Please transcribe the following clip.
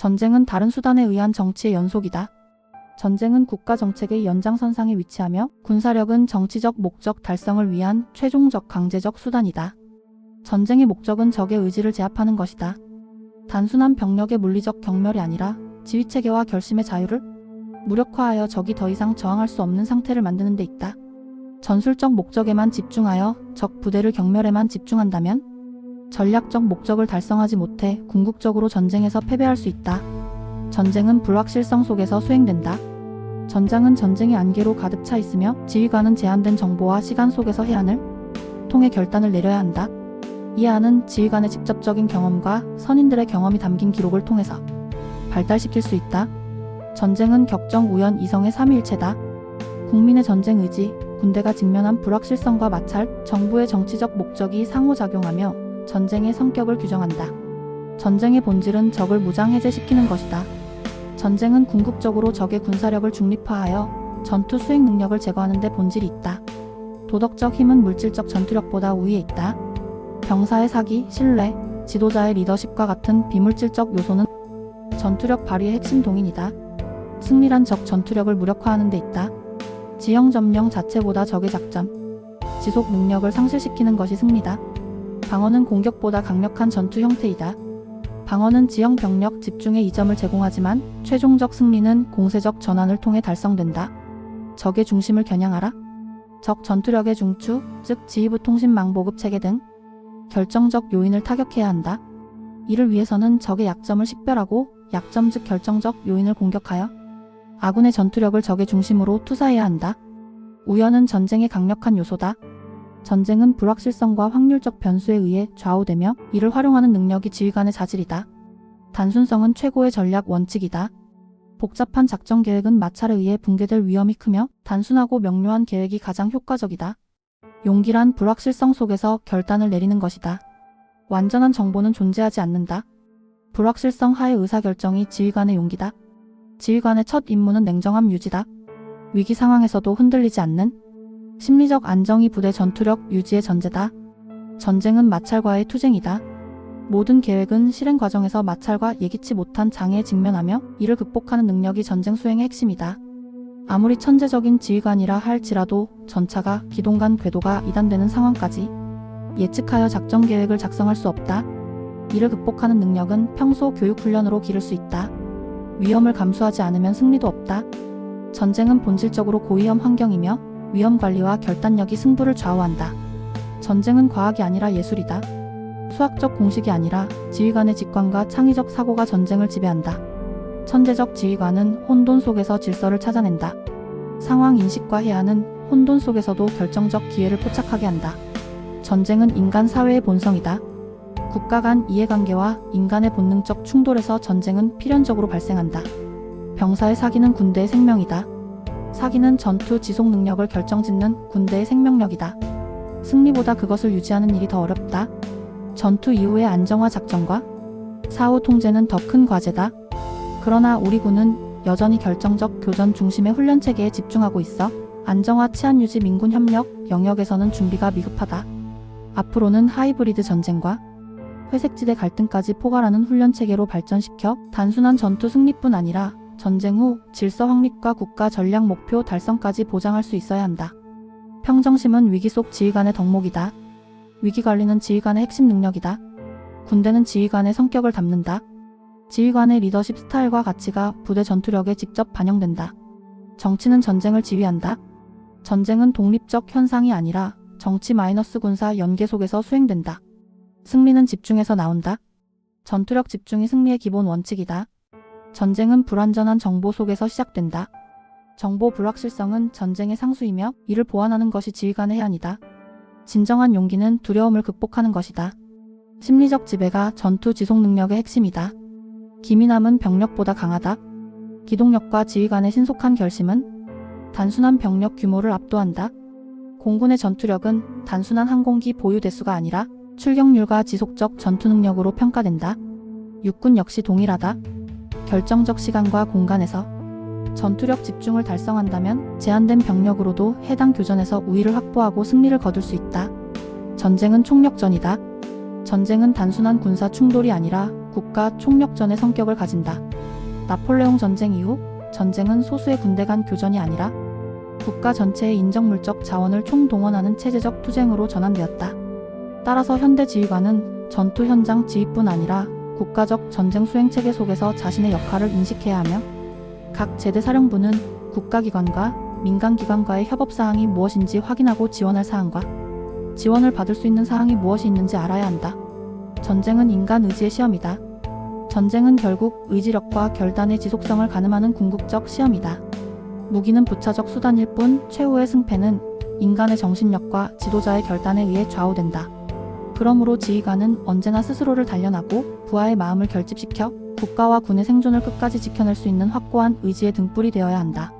전쟁은 다른 수단에 의한 정치의 연속이다. 전쟁은 국가 정책의 연장선상에 위치하며 군사력은 정치적 목적 달성을 위한 최종적 강제적 수단이다. 전쟁의 목적은 적의 의지를 제압하는 것이다. 단순한 병력의 물리적 경멸이 아니라 지휘체계와 결심의 자유를 무력화하여 적이 더 이상 저항할 수 없는 상태를 만드는 데 있다. 전술적 목적에만 집중하여 적 부대를 경멸에만 집중한다면 전략적 목적을 달성하지 못해 궁극적으로 전쟁에서 패배할 수 있다. 전쟁은 불확실성 속에서 수행된다. 전장은 전쟁의 안개로 가득 차 있으며 지휘관은 제한된 정보와 시간 속에서 해안을 통해 결단을 내려야 한다. 이 안은 지휘관의 직접적인 경험과 선인들의 경험이 담긴 기록을 통해서 발달시킬 수 있다. 전쟁은 격정, 우연, 이성의 삼위일체다. 국민의 전쟁 의지, 군대가 직면한 불확실성과 마찰, 정부의 정치적 목적이 상호작용하며 전쟁의 성격을 규정한다. 전쟁의 본질은 적을 무장 해제시키는 것이다. 전쟁은 궁극적으로 적의 군사력을 중립화하여 전투 수행 능력을 제거하는 데 본질이 있다. 도덕적 힘은 물질적 전투력보다 우위에 있다. 병사의 사기, 신뢰, 지도자의 리더십과 같은 비물질적 요소는 전투력 발휘의 핵심 동인이다. 승리란 적 전투력을 무력화하는 데 있다. 지형 점령 자체보다 적의 작전, 지속 능력을 상실시키는 것이 승리다. 방어는 공격보다 강력한 전투 형태이다. 방어는 지형 병력 집중의 이점을 제공하지만 최종적 승리는 공세적 전환을 통해 달성된다. 적의 중심을 겨냥하라. 적 전투력의 중추, 즉 지휘부 통신망 보급 체계 등 결정적 요인을 타격해야 한다. 이를 위해서는 적의 약점을 식별하고 약점 즉 결정적 요인을 공격하여 아군의 전투력을 적의 중심으로 투사해야 한다. 우연은 전쟁의 강력한 요소다. 전쟁은 불확실성과 확률적 변수에 의해 좌우되며 이를 활용하는 능력이 지휘관의 자질이다. 단순성은 최고의 전략 원칙이다. 복잡한 작전 계획은 마찰에 의해 붕괴될 위험이 크며 단순하고 명료한 계획이 가장 효과적이다. 용기란 불확실성 속에서 결단을 내리는 것이다. 완전한 정보는 존재하지 않는다. 불확실성 하의 의사결정이 지휘관의 용기다. 지휘관의 첫 임무는 냉정함 유지다. 위기 상황에서도 흔들리지 않는 심리적 안정이 부대 전투력 유지의 전제다. 전쟁은 마찰과의 투쟁이다. 모든 계획은 실행 과정에서 마찰과 예기치 못한 장애에 직면하며 이를 극복하는 능력이 전쟁 수행의 핵심이다. 아무리 천재적인 지휘관이라 할지라도 전차가 기동간 궤도가 이단되는 상황까지 예측하여 작전 계획을 작성할 수 없다. 이를 극복하는 능력은 평소 교육 훈련으로 기를 수 있다. 위험을 감수하지 않으면 승리도 없다. 전쟁은 본질적으로 고위험 환경이며 위험 관리와 결단력이 승부를 좌우한다. 전쟁은 과학이 아니라 예술이다. 수학적 공식이 아니라 지휘관의 직관과 창의적 사고가 전쟁을 지배한다. 천재적 지휘관은 혼돈 속에서 질서를 찾아낸다. 상황 인식과 해안은 혼돈 속에서도 결정적 기회를 포착하게 한다. 전쟁은 인간 사회의 본성이다. 국가 간 이해관계와 인간의 본능적 충돌에서 전쟁은 필연적으로 발생한다. 병사의 사기는 군대의 생명이다. 사기는 전투 지속 능력을 결정짓는 군대의 생명력이다. 승리보다 그것을 유지하는 일이 더 어렵다. 전투 이후의 안정화 작전과 사후 통제는 더 큰 과제다. 그러나 우리 군은 여전히 결정적 교전 중심의 훈련 체계에 집중하고 있어 안정화 치안 유지 민군 협력 영역에서는 준비가 미흡하다. 앞으로는 하이브리드 전쟁과 회색지대 갈등까지 포괄하는 훈련 체계로 발전시켜 단순한 전투 승리뿐 아니라 전쟁 후 질서 확립과 국가 전략 목표 달성까지 보장할 수 있어야 한다. 평정심은 위기 속 지휘관의 덕목이다. 위기 관리는 지휘관의 핵심 능력이다. 군대는 지휘관의 성격을 담는다. 지휘관의 리더십 스타일과 가치가 부대 전투력에 직접 반영된다. 정치는 전쟁을 지휘한다. 전쟁은 독립적 현상이 아니라 정치 마이너스 군사 연계 속에서 수행된다. 승리는 집중에서 나온다. 전투력 집중이 승리의 기본 원칙이다. 전쟁은 불완전한 정보 속에서 시작된다. 정보 불확실성은 전쟁의 상수이며 이를 보완하는 것이 지휘관의 해안이다. 진정한 용기는 두려움을 극복하는 것이다. 심리적 지배가 전투 지속 능력의 핵심이다. 기민함은 병력보다 강하다. 기동력과 지휘관의 신속한 결심은 단순한 병력 규모를 압도한다. 공군의 전투력은 단순한 항공기 보유 대수가 아니라 출격률과 지속적 전투 능력으로 평가된다. 육군 역시 동일하다. 결정적 시간과 공간에서 전투력 집중을 달성한다면 제한된 병력으로도 해당 교전에서 우위를 확보하고 승리를 거둘 수 있다. 전쟁은 총력전이다. 전쟁은 단순한 군사 충돌이 아니라 국가 총력전의 성격을 가진다. 나폴레옹 전쟁 이후 전쟁은 소수의 군대 간 교전이 아니라 국가 전체의 인적 물적 자원을 총동원하는 체제적 투쟁으로 전환되었다. 따라서 현대 지휘관은 전투 현장 지휘뿐 아니라 국가적 전쟁 수행 체계 속에서 자신의 역할을 인식해야 하며 각 제대 사령부는 국가기관과 민간기관과의 협업 사항이 무엇인지 확인하고 지원할 사항과 지원을 받을 수 있는 사항이 무엇이 있는지 알아야 한다. 전쟁은 인간 의지의 시험이다. 전쟁은 결국 의지력과 결단의 지속성을 가늠하는 궁극적 시험이다. 무기는 부차적 수단일 뿐 최후의 승패는 인간의 정신력과 지도자의 결단에 의해 좌우된다. 그러므로 지휘관은 언제나 스스로를 단련하고 부하의 마음을 결집시켜 국가와 군의 생존을 끝까지 지켜낼 수 있는 확고한 의지의 등불이 되어야 한다.